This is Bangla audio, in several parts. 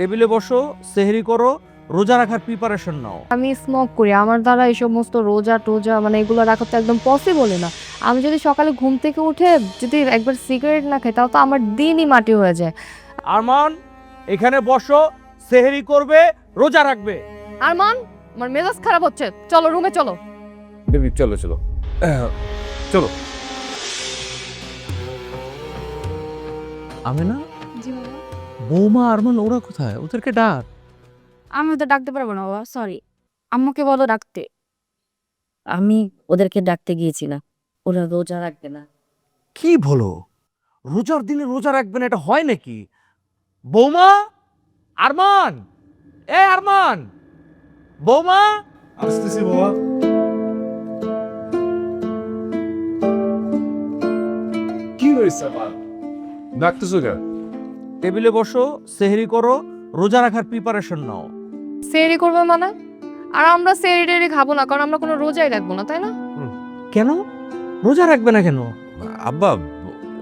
টেবিলে বসো সেহরি করো রোজা রাখার প্রিপারেশন নাও। আমি স্মোক করি আমার দ্বারা এই সমস্ত রোজা টোজা মানে এগুলো রাখা তো একদম পসিবলই না। আমি যদি সকালে ঘুম থেকে উঠে যদি একবার সিগারেট না খাই তাহলে তো আমার দিনই মাটি হয়ে যায়। আরমান এখানে বসো সেহরি করবে রোজা রাখবে। আরমান আমার মেজাজ খারাপ হচ্ছে। চলো রুমে চলো। বেবি চলো চলো। চলো। আমি না বৌমা আরমান ওরা কোথায়? ওদেরকে ডাক। আমি ওদের ডাকতে পারব না বাবা সরি আম্মুকে বলো ডাকতে। আমি ওদেরকে ডাকতে গিয়েছিলাম। ওরা রোজা রাখবে না। কি বলো? রোজার দিনে রোজা রাখবে না এটা হয় নাকি? বৌমা? আরমান? এ আরমান! বৌমা? আসতেছি বাবা। কি হয়েছে ডাকতেছো কেন? টেবিলে বসো সেহরি করো রোজা রাখার প্রিপারেশন নাও। সেরি করবে মানে? আর আমরা সেরি টেরি খাব না কারণ আমরা কোনো রোজাই রাখব না তাই না? কেন? রোজা রাখবে না কেন? আব্বা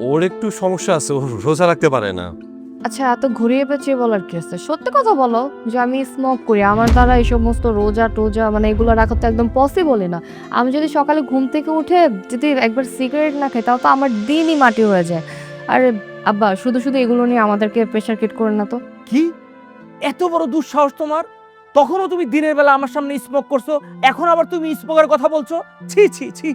ওর একটু সমস্যা আছে ও রোজা রাখতে পারে না। আচ্ছা এত ঘুরিয়ে পেঁচিয়ে বলার কি আছে? সত্যি কথা বলো যে আমি স্মোক করি আমার দ্বারা এই সমস্ত রোজা টোজা মানে এগুলো রাখা তো একদম পসিবলই না। আমি যদি সকালে ঘুম থেকে উঠে যদি একবার সিগারেট না খাই তাও তো আমার দিনই মাটি হয়ে যায়। আর আব্বা শুধু শুধু এগুলো নিয়ে আমাদেরকে প্রেশার কিট করেন না তো। কি? এত বড় দুঃসাহস তোমার? তখনও তুমি দিনের বেলা আমার সামনে স্মোক করছ এখন আবার তুমি স্মোকের কথা বলছো? ছি ছি ছি।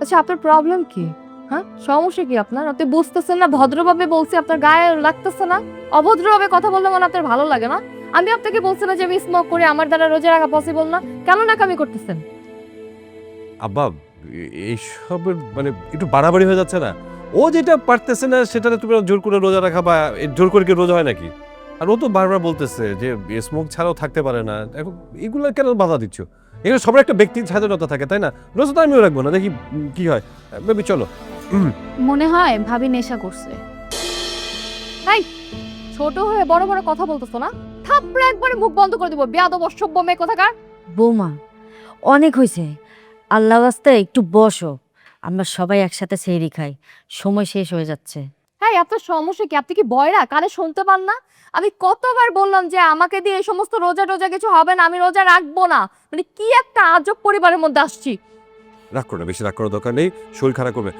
আচ্ছা আপনার প্রবলেম কি? হ্যাঁ? সমস্যা কি আপনার? আপনি বুঝতেছেন না ভদ্রভাবে বলছি আপনার গায়ে লাগতেছে না? অভদ্রভাবে কথা বললে মানে আপনার ভালো লাগে না? আমি আপনাকে বলছি না যে আমি স্মোক করি আমার দ্বারা রোজা রাখা পসিবল না। কেন নাকামি করতেছেন? আব্বা এইসবের মানে একটু বাড়াবাড়ি হয়ে যাচ্ছে না? ও যেটা পারতেছে না সেটা তুমি জোর করে রোজা রাখা বা জোর করে কি রোজা হয় নাকি? আর ও তো বারবার বলতেছে যে স্মোক ছাড়াও থাকতে পারে না। এখন এগুলো কেন বাধা দিচ্ছ? এগুলো সবার একটা ব্যক্তির স্বাধীনতা থাকে তাই না? রোজা তো আমিও রাখব না দেখি কি হয়। বেবি চলো। মনে হয় ভাবি নেশা করছে। তাই ছোট হয়ে বড় বড় কথা বলতেছো না? থাপড়ে একবারে মুখ বন্ধ করে দিব। বেয়াদব অসভ্য মেয়ে কোথাকার? বৌমা অনেক হয়েছে আল্লাহ রাস্তায় একটু বসো। আমরা সবাই একসাথে সেহরি খাই। সময় শেষ হয়ে যাচ্ছে। হ্যাঁ আপনার সমস্যা কি? আপনি কি বয়রা? কানে শুনতে পান না? আমি কতবার বললাম যে আমাকে দিয়ে এই সমস্ত রোজা টোজা কিছু হবে না আমি রোজা রাখব না। মানে কি একটা আজব পরিবারের মধ্যে আসছি। রাগ করো না বেশি রাগ করার দরকার নেই। শরীর খারাপ করবে।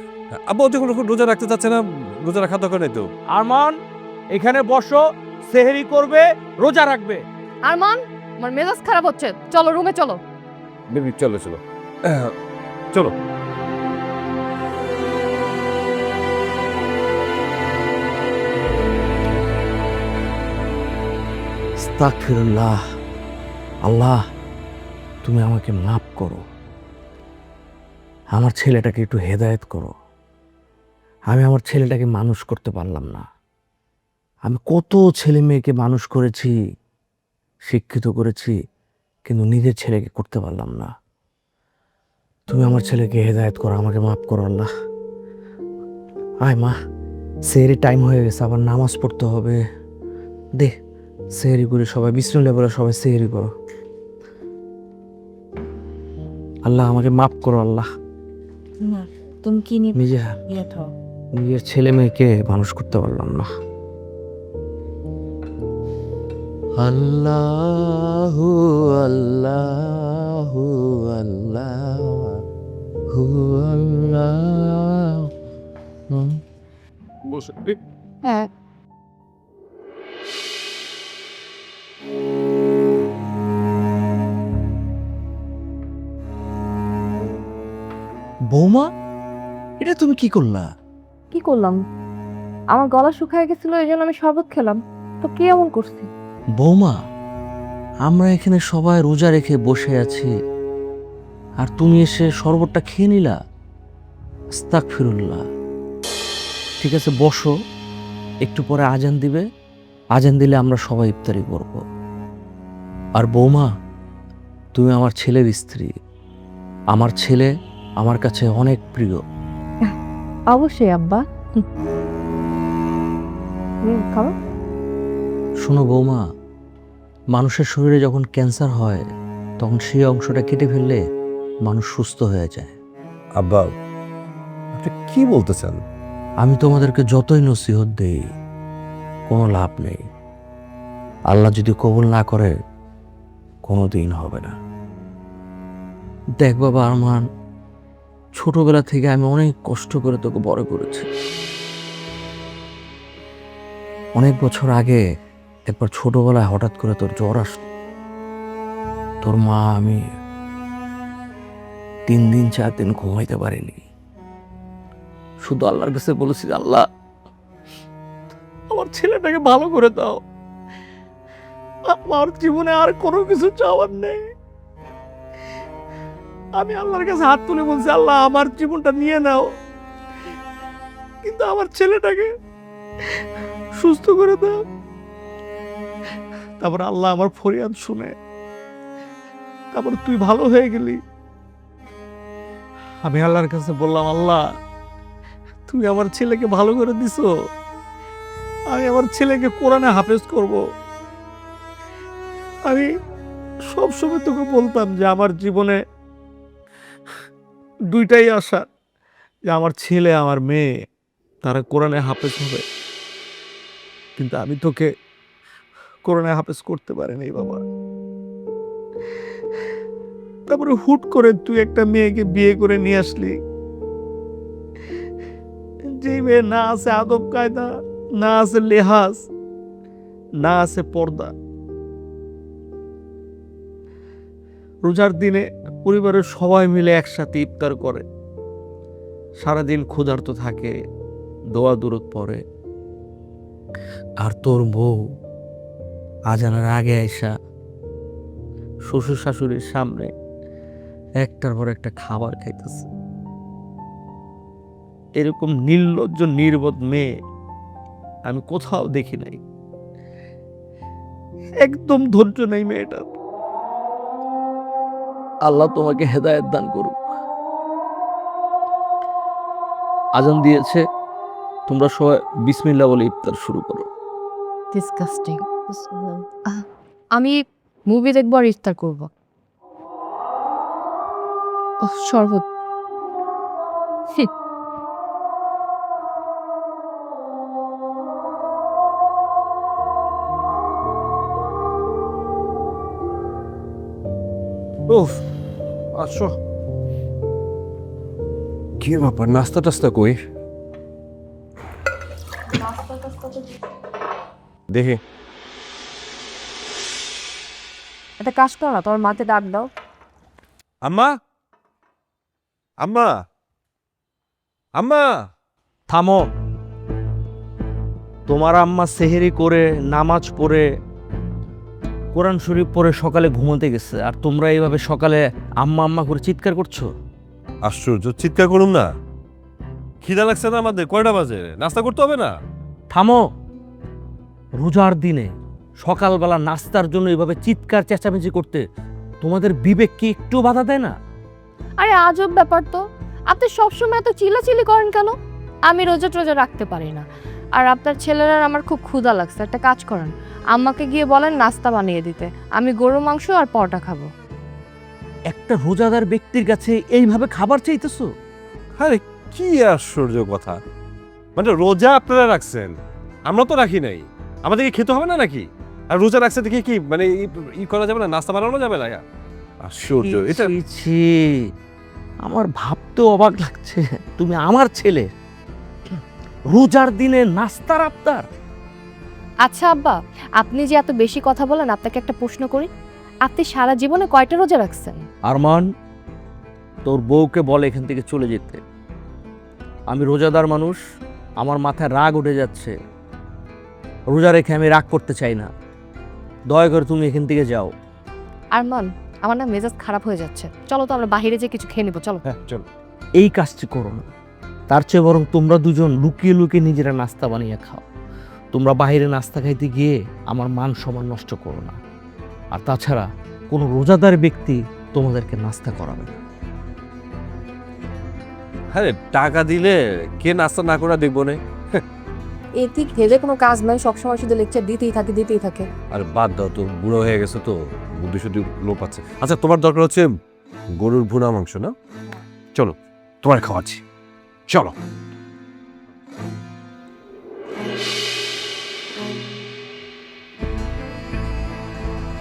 আব্বা যখন রোজা রাখতে চাচ্ছে না? রোজা রাখার দরকার নেই তো? আরমান এখানে বসো সেহরি করবে রোজা রাখবে। আরমান আমার মেজাজ খারাপ হচ্ছে। চলো রুমে চলো। বেবি চলো চলো। চলো। আস্তাগফিরুল্লাহ। আল্লাহ, তুমি আমাকে মাফ করো। আমার ছেলেটাকে একটু হেদায়েত করো। আমি আমার ছেলেটাকে মানুষ করতে পারলাম না। আমি কত ছেলে মেয়েকে মানুষ করেছি, শিক্ষিত করেছি, কিন্তু নিজের ছেলেকে করতে পারলাম না। তুমি আমার ছেলেকে হেদায়ত করো, আমাকে মাফ করো আল্লাহ। আয় মা সেরি টাইম হয়ে গেছে, আবার নামাজ পড়তে হবে। দে। সেহরি করে সবাই বিষ্ণু বলে সবাই সেহরি করো। আল্লাহ আমাকে মাফ করো আল্লাহ। তুমি কি নিয়ে নিজে নিজের ছেলে মেয়েকে মানুষ করতে পারলাম না। আল্লাহ আল্লাহ আল্লাহ আল্লাহ। বসে। হ্যাঁ। বৌমা? এটা তুমি কি করলা? কি করলাম? আমার গলা শুকায় গেছিল এই জন্য আমি শরবত খেলাম। তো কি এমন করছি? বৌমা আমরা এখানে সবাই রোজা রেখে বসে আছি। আর তুমি এসে শরবতটা খেয়ে নিলা? আস্তাক ফিরুল্লাহ ঠিক আছে বসো। একটু পরে আজান দিবে। আজান দিলে আমরা সবাই ইফতারি করব। আর বৌমা তুমি আমার ছেলের স্ত্রী। আমার ছেলে আমার কাছে অনেক প্রিয়। অবশ্যই আব্বা। খাব? শোনো বৌমা মানুষের শরীরে যখন ক্যান্সার হয় তখন সেই অংশটা কেটে ফেললে মানুষ সুস্থ হয়ে যায়। আব্বা আপনি কি বলতে চান আমি তোমাদেরকে যতই নসিহত দেই কোনো লাভ নেই। আল্লাহ যদি কবুল না করে কোনো দিন হবে না। দেখ বাবা আরমান ছোটবেলা থেকে আমি অনেক কষ্ট করে তোকে বড় করেছি। অনেক বছর আগে, একবার ছোটবেলায় হঠাৎ করে তোর জ্বর আসলো। তোর মা আমি তিন দিন, চার দিন ঘুমাইতে পারিনি। শুধু আল্লাহর কাছে বলেছি আল্লাহ, আমার ছেলেটাকে ভালো করে দাও। আমার জীবনে আর কোনো কিছু চাওয়ার নেই। আমি আল্লাহর কাছে হাত তুলে বলছি, আল্লাহ, আমার জীবনটা নিয়ে নাও। কিন্তু আমার ছেলেটাকে সুস্থ করে দাও। তারপর আল্লাহ আমার ফরিয়াদ শুনে, তারপর তুই ভালো হয়ে গেলি। আমি আল্লাহর কাছে বললাম, আল্লাহ, তুমি আমার ছেলেকে ভালো করে দিছো। আমি আমার ছেলেকে কোরআনে হাফেজ করব। আমি সবসময় তোকে বলতাম যে আমার জীবনে দুইটাই আশা যে আমার ছেলে, আমার মেয়ে, তারা কোরআনে হাফেজ হবে। কিন্তু আমি তোকে কোরআনে হাফেজ করতে পারিনি বাবা। তারপরে হুট করে তুই একটা মেয়েকে বিয়ে করে নিয়ে আসলি। যে মেয়ে না আছে আদব কায়দা, না আছে লেহাজ, না আছে পর্দা। রোজার দিনে পরিবারের সবাই মিলে একসাথে ইফতার করে। সারাদিন ক্ষুধার্ত থাকে, দোয়া দূরত পরে আর তোর বউ আজানের আগে আইসা শ্বশুর শাশুড়ির সামনে একটার পর একটা খাবার খাইতেছে। এরকম নির্লজ্জ, নির্বোধ মেয়ে আমি কোথাও দেখি নাই। একদম ধৈর্য নেই মেয়েটার। আল্লাহ তোমাকে হেদায়েত দান করুক। আজান দিয়েছে তোমরা সবাই বিসমিল্লা বলে ইফতার শুরু করো। ডিসকাস্টিং আমি মুভি দেখব আর ইফতার করব। ওহ, শরবত। উফ আসো কি ব্যাপার? নাস্তা টাস্তা কই? দেখি। একটা কাজ করো না তোমার মাতে ডাক দাও। আম্মা? আম্মা? আম্মা? থামো। তোমার আম্মা সেহেরি করে নামাজ পড়ে কোরআন শরীফ পরে সকালে ঘুমোতে গেছে। আর তোমরা এইভাবে সকালে আম্মা আম্মা করে চিৎকার করছ? আশ্চর্য চিৎকার করুন না। খিদা লাগছে না আমাদের? কয়টা বাজে? নাস্তা করতে হবে না? থামো। রোজার দিনে সকালবেলা নাস্তার জন্য এইভাবে চিৎকার চেঁচামেচি করতে তোমাদের বিবেক কি একটু বাধা দেয় না? আরে আজব ব্যাপার তো। আপনি সবসময় এত চিলাচিলি করেন কেন? আমি রোজা টোজা রাখতে পারি না। আর আপনার ছেলেরা আমার খুব ক্ষুধা লাগছে। একটা কাজ করেন। আম্মাকে গিয়ে বলেন নাস্তা বানিয়ে দিতে। আমি গরু মাংস আর পরোটা খাব। একটা রোজাদার ব্যক্তির কাছে এইভাবে খাবার চাইতেছো? আরে কি আশ্চর্য কথা। মানে রোজা আপনারা রাখছেন আমরা তো রাখি নাই। আমাদেরকে খেতে হবে না নাকি? আর রোজা রাখছে দেখে কি মানে ই- ই করা যাবে না নাস্তা বানানো যাবে না আশ্চর্য এটা ছি, ছি। আমার ভাবতেও অবাক লাগছে। তুমি আমার ছেলে। রোজার দিনে নাস্তার আবদার? আচ্ছা আব্বা আপনি যে এত বেশি কথা বলেন আপনাকে একটা প্রশ্ন করি। আপনি সারা জীবনে কয়টা রোজা রাখছেন? আরমান তোর বউকে বলে এখান থেকে চলে যেতে। আমি রোজাদার মানুষ আমার মাথায় রাগ উঠে যাচ্ছে। রোজা রেখে আমি রাগ করতে চাই না। দয়া করে তুমি এখান থেকে যাও। আরমান আমার না মেজাজ খারাপ হয়ে যাচ্ছে। চলো তো আমরা বাইরে যে কিছু খেয়ে নেব চলো। হ্যাঁ চল। এই কাজটি করো না। তার চেয়ে বরং তোমরা দুজন লুকিয়ে লুকিয়ে নিজেরা নাস্তা বানিয়ে খাও। তোমরা বাইরে নাস্তা খাইতে গিয়ে আমার মান সম্মান নষ্ট করো না। আর তাছাড়া কোনো রোজাদার ব্যক্তি তোমাদেরকে নাস্তা করাবে না। আরে টাকা দিলে কে নাস্তা না করে দেখব না? এতে খেলে কোনো কাজ নাই সবসময় শুধু লেকচার দিতেই থাকে দিতেই থাকে। আর বাদ দাও তো বুড়ো হয়ে গেছে তো বুদ্ধি শুদ্ধি লোপ আছে আচ্ছা তোমার দরকার হচ্ছে গরুর ভুনা মাংস না? চলো তোমার খাওয়াচ্ছি। চলো।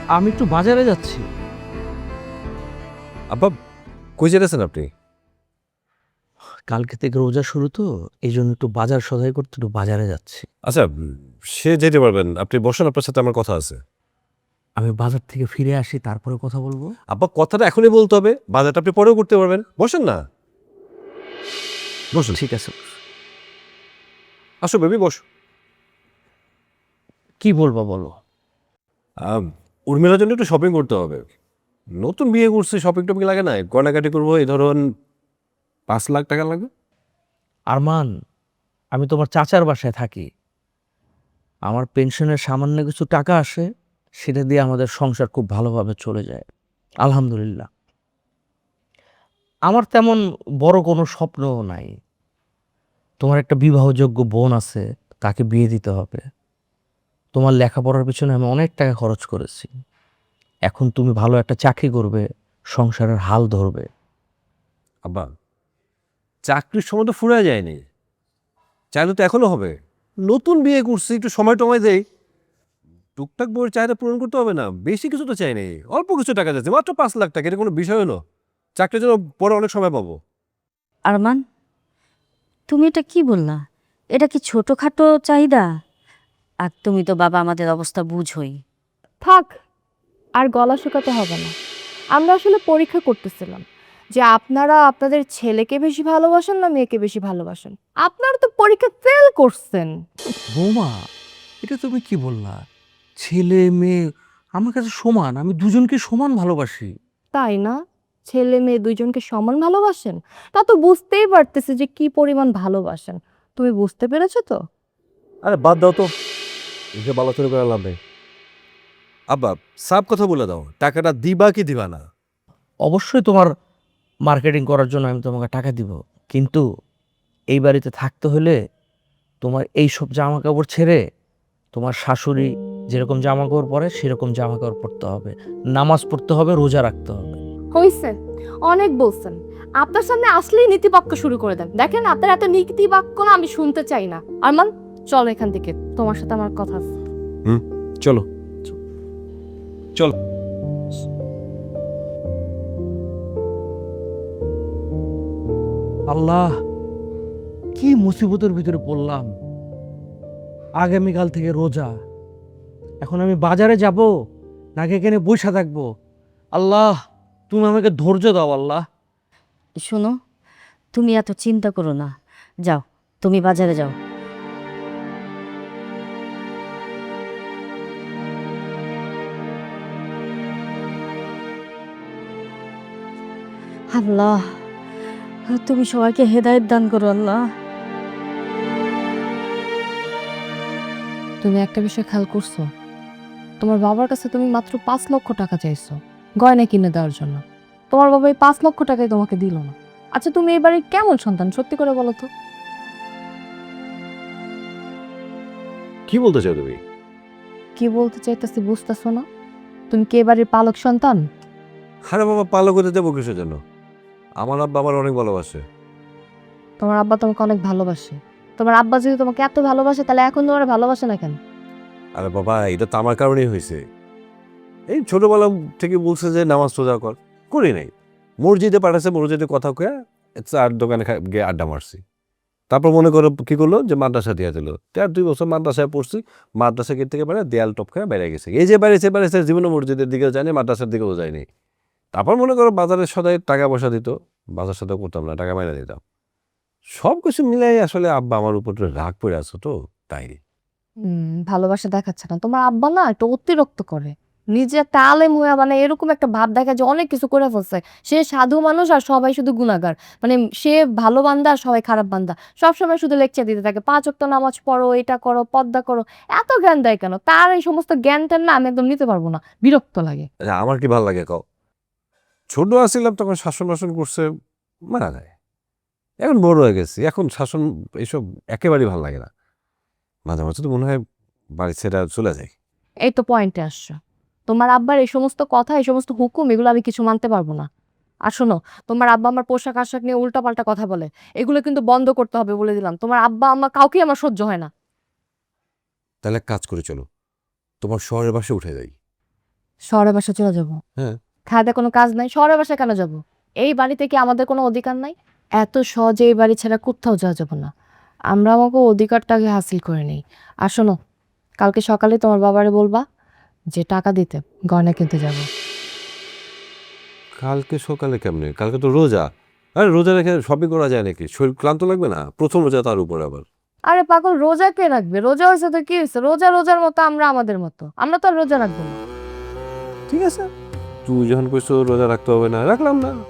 আমি একটু বাজারে যাচ্ছি। আব্বা কই যেতেছেন আপনি? কালকে থেকে রোজা শুরু তো এই জন্য একটু বাজার সদাই করতে একটু বাজারে যাচ্ছি। আচ্ছা সে যেতে পারবেন। আপনি বসেন আপনার সাথে আমার কথা আছে। আমি বাজার থেকে ফিরে আসি তারপরে কথা বলব। আব্বা কথাটা এখনই বলতে হবে। বাজারটা আপনি পরেও করতে পারবেন। বসেন না। বসুন। ঠিক আছে। আসো বেবি বস। কি বলব বলো? উর্মিলার জন্য একটু শপিং করতে হবে। নতুন বিয়ে করছে শপিং টপিং লাগে না গয়নাকাটি করব, এই ধরুন পাঁচ লাখ টাকা লাগবে। আরমান, আমি তোমার চাচার বাসায় থাকি। আমার পেনশনের সামান্য কিছু টাকা আসে, সেটা দিয়ে আমাদের সংসার খুব ভালোভাবে চলে যায়। আলহামদুলিল্লাহ। আমার তেমন বড় কোনো স্বপ্নও নাই। তোমার একটা বিবাহযোগ্য বোন আছে, তাকে বিয়ে দিতে হবে। তোমার লেখাপড়ার পিছনে আমি অনেক টাকা খরচ করেছি। এখন তুমি ভালো একটা চাকরি করবে সংসারের হাল ধরবে। আব্বা চাকরির সময় তো ফুরা যায়নি। চাইলে তো এখনও হবে। নতুন বিয়ে করছি একটু সময় টময় দেই। টুকটাক বইয়ের চাহিদা পূরণ করতে হবে না বেশি কিছু তো চাই নেই। অল্প কিছু টাকা যাচ্ছে মাত্র পাঁচ লাখ টাকা এটা কোনো বিষয় হলো? চাকরির জন্য পরে অনেক সময় পাবো। আরমান তুমি এটা কি বললা? এটা কি ছোটোখাটো চাহিদা? আর তুমি তো বাবা আমাদের অবস্থা বুঝোই। থাক আর গলা শুকাতে হবে না। আমরা আসলে পরীক্ষা করতেছিলাম যে আপনারা আপনাদের ছেলেকে বেশি ভালোবাসেন না মেয়েকে বেশি ভালোবাসেন। আপনারা তো পরীক্ষা ফেল করছেন। বৌমা এটা তুমি কি বললা? ছেলে মেয়ে আমার কাছে সমান আমি দুজনকে সমান ভালোবাসি। তাই না? ছেলে মেয়ে দুইজনকে সমান ভালোবাসেন? তা তো বুঝতেই পারতেছে যে কি পরিমাণ ভালোবাসেন। তুমি বুঝতে পেরেছ তো? আরে বাদ দাও তো। এসে বালাচুরি করে লাভ নেই। আব্বা সাপ কথা বলে দাও টাকাটা দিবা কি দিবা না? অবশ্যই তোমার মার্কেটিং করার জন্য আমি তোমাকে টাকা দিব কিন্তু এই বাড়িতে থাকতে হলে তোমার এই সব জামা কাপড় ছেড়ে তোমার শাশুড়ি যেরকম জামা কাপড় পরে সেরকম জামা কাপড় পরতে হবে নামাজ পড়তে হবে রোজা রাখতে হবে। হইছে অনেক বলছেন। আপনার সামনে আসলেই নীতিবাক্য শুরু করে দেন। দেখেন আপনার এত নীতিবাক্য না আমি শুনতে চাই না। আরমান চল এখান থেকে তোমার সাথে আমার কথা আছে। চলো। চলো। আল্লাহ কি মুসিবতের ভিতরে পড়লাম। আগামীকাল থেকে রোজা। এখন আমি বাজারে যাব নাকি এখানে বসে থাকব। আল্লাহ তুমি আমাকে ধৈর্য দাও আল্লাহ। শোনো তুমি এত চিন্তা করো না। যাও তুমি বাজারে যাও। আল্লাহ তুমি সবাইকে হেদায়েত দান করো আল্লাহ। তুমি একটা বিষয় খেয়াল করছ? তোমার বাবার কাছে তুমি মাত্র পাঁচ লক্ষ টাকা চাইছো গয়না কিনে দেওয়ার জন্য। তোমার বাবা এই পাঁচ লক্ষ টাকাই তোমাকে দিল না। আচ্ছা তুমি এবারে কেমন সন্তান সত্যি করে বলো তো? কি বলতে চাও তুমি? কি বলতে চাইতেছি বুঝতেছো না? তুমি কি এবারের পালক সন্তান? আরে বাবা পালক করতে যাব কিসের জন্য? আমার আব্বা আমার অনেক ভালোবাসে। তোমার আব্বা তোমাকে অনেক ভালোবাসে। তোমার আব্বা যদি তোমাকে এত ভালোবাসে তাহলে এখন তোমার ভালোবাসে না কেন? আরে বাবা এটা তো আমার কারণেই হয়েছে। এই ছোটবেলা থেকে বলছে যে নামাজ রোজা কর। করি নাই। মসজিদে পাঠাচ্ছে মসজিদে কথা কয়ে চার দোকানে গিয়ে আড্ডা মারছি। তারপর মনে করো কি করল যে মাদ্রাসা দিয়ে দিল। তার দুই বছর মাদ্রাসায় পড়ছি। মাদ্রাসা গেট থেকে বেড়ে দেয়াল টপ খেয়ে বেড়ে গেছে। এই যে বেড়েছে বেড়েছে জীবনে মসজিদের দিকেও যায়নি মাদ্রাসার দিকেও যায়নি। তারপর মনে করো বাজারে সদাই টাকা পয়সা দিত বাজার সাথে করতাম না টাকা মাইনা দিতাম। সব কিছু মিলাই আসলে আব্বা আমার উপর রাগ পড়ে আসো তো তাই। ভালোবাসা দেখাচ্ছে না। তোমার আব্বা না একটু অতিরিক্ত করে। নিজে একটা আলেম হয়ে মানে এরকম একটা ভাব দেখা যে অনেক কিছু করে ফেলছে। সে সাধু মানুষ আর সবাই শুধু গুণাগার মানে সে ভালো বান্দা আর সবাই খারাপ বান্দা। সবসময় শুধু লেকচার দিতে থাকে পাঁচ ওয়াক্ত নামাজ পড়ো এটা করো পদ্মা করো। এত জ্ঞান দেয় কেন? তার এই সমস্ত জ্ঞানটা না আমি একদম নিতে পারব না। বিরক্ত লাগে। আচ্ছা, আমার কি ভালো লাগে কও? ছোট আসছিলাম তখন শাসন বাসন করছে মারা যায়। এখন বড় হয়ে গেছি এখন শাসন এইসব একেবারেই ভালো লাগে না। মাঝে মাঝে তো মনে হয় বাড়ি ছেড়ে চলে যায় এই তো পয়েন্টে আসছো। তোমার আব্বার এই সমস্ত কথা এই সমস্ত হুকুম এগুলো আমি কিছু মানতে পারব না। আর শোনো তোমার আব্বা আমার পোশাক আশাক নিয়ে উল্টাপাল্টা কথা বলে এগুলো কিন্তু বন্ধ করতে হবে বলে দিলাম। তোমার আব্বা আম্মা কাউকেই আমার সহ্য হয় না। তাহলে এক কাজ করে চলো তোমার শহরের বাসে উঠে যাই। শহরের বাসা চলে যাব। হ্যাঁ। খাওয়া কোনো কাজ নাই শহরের বাসায় কেন যাব? এই বাড়িতে কি আমাদের কোনো অধিকার নাই? এত সহজে এই বাড়ি ছাড়া কোথাও যাওয়া যাবে না। আমরা আমাকে অধিকারটাকে হাসিল করে নেই। আর শোনো কালকে সকালে তোমার বাবারে বলবা যে টাকা দিতে গয়না কিনতে যাব। কালকে সকালে কেমনে? কালকে তো রোজা। আরে রোজা রেখে শপিং করা যায় নাকি? শরীর ক্লান্ত লাগবে না? প্রথম রোজা তার উপর আবার। আরে পাগল রোজা কে রাখবে? রোজা হয়েছে তো কি হয়েছে? রোজা রোজার মতো আমরা আমাদের মতো। আমরা তো আর রোজা রাখব না। ঠিক আছে। তুই যখন কইছো রোজা রাখতে হবে না রাখলাম না।